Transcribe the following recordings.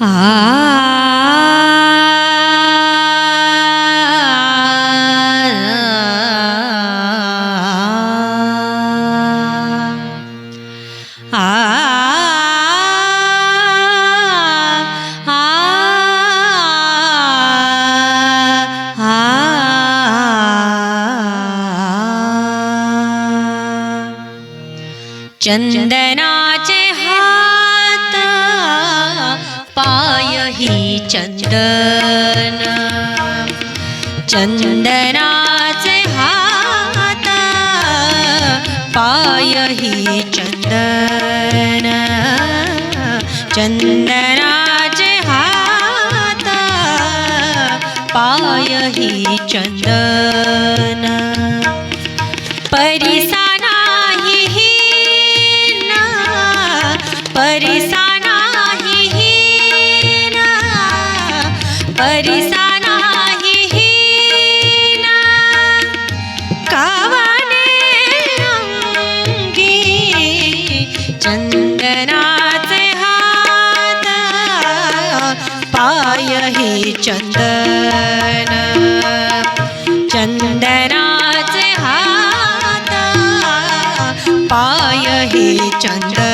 चंदनाचे हात पायही चंदन. चंदनाचे हात पायही चंदन. चंदनाचे हात पायही चंदन. परिसा नाही हीन कावने चंदनाचे हात पायही चंदन चंदनाचे हात चंदन.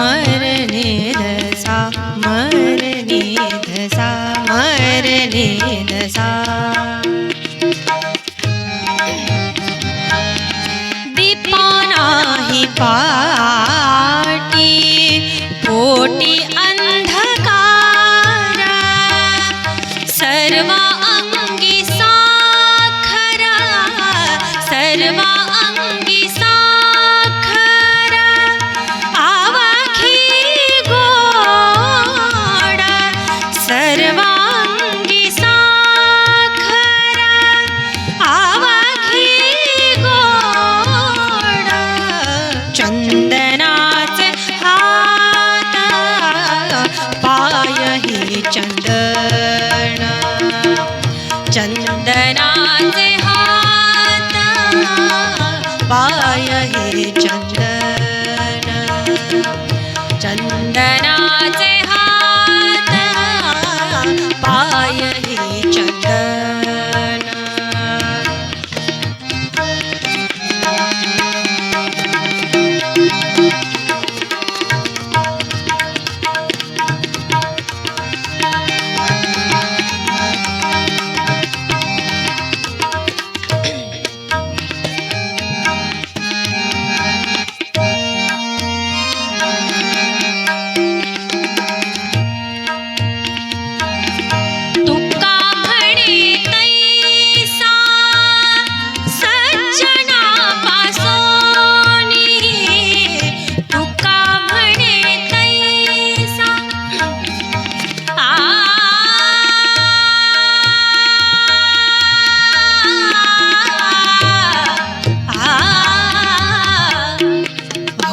मरणे दसा मरणे दसा मरणे दसा। दीपा नाही पाटी पोटी पायही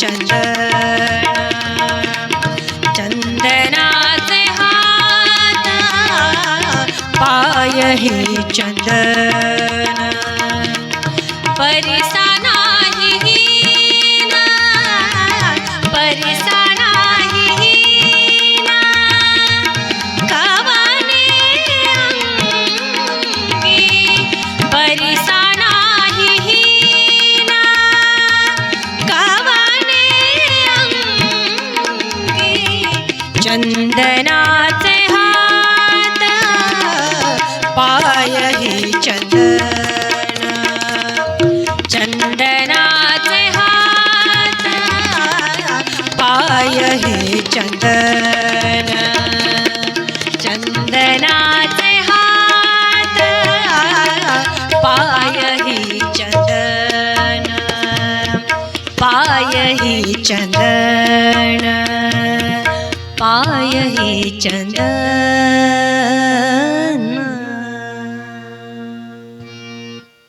चंदन चंदनाचे हात पाय हे चंदन परिसा चंदनाचे हात पाय हे चंदन. चंदनाचे हात पाय हे चंदन. चंदनाचे हात पाय हे चंदन. पाय हे चंदन. पाय हे चंदन।